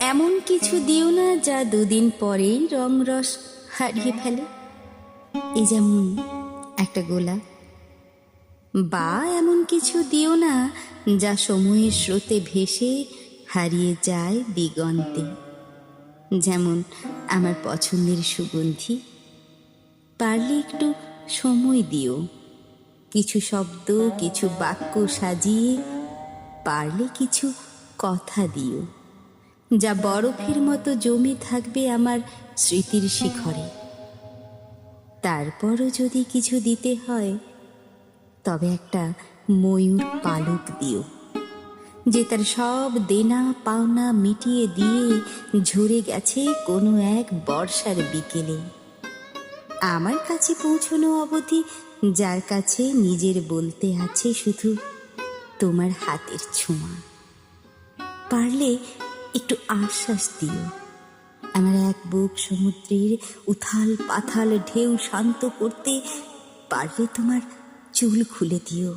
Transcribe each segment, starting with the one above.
এমন কিছু দিও না যা দুদিন পরেই রং রস হারিয়ে ফেলে। এই যেমন একটা গোলা। বা এমন কিছু দিও না যা সময়ের স্রোতে ভেসে হারিয়ে যায় দিগন্তে। যেমন আমার পছন্দের সুগন্ধি। পারলে একটু সময় দিও। কিছু শব্দ, কিছু বাক্য সাজিয়ে পারলে কিছু কথা দিও। যা বরফের মতো জমে থাকবে আমার স্মৃতির শিখরে। তারপরও যদি কিছু দিতে হয়, তবে একটা ময়ূর পালক দিও, যে তার সব দেনা পাওনা মিটিয়ে দিয়ে ঝরে গেছে কোনো এক বর্ষার বিকেলে। আমার কাছে পৌঁছনো অবধি যার কাছে নিজের বলতে আছে শুধু তোমার হাতের ছোঁয়া। পারলে একটু আশ্বাস দিও। আমার এক বুক সমুদ্রের উথাল পাথাল ঢেউ শান্ত করতে পারলে তোমার চুল খুলে দিও।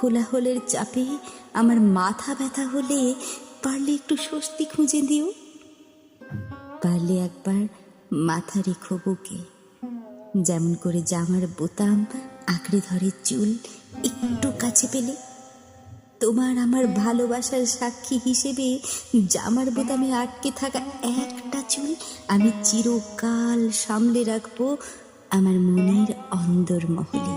কোলাহলের চাপে আমার মাথা ব্যথা হলে পারলে একটু স্বস্তি খুঁজে দিও। পারলে একবার মাথা রেখো বুকে। যেমন করে জামার বোতাম আঁকড়ে ধরে চুল একটু কাছে পেলে তোমার আমার ভালোবাসার সাক্ষী হিসেবে জামার বোতামে আটকে থাকা একটা চুল আমি চিরকাল সামলে রাখব আমার মনের অন্দর মহলে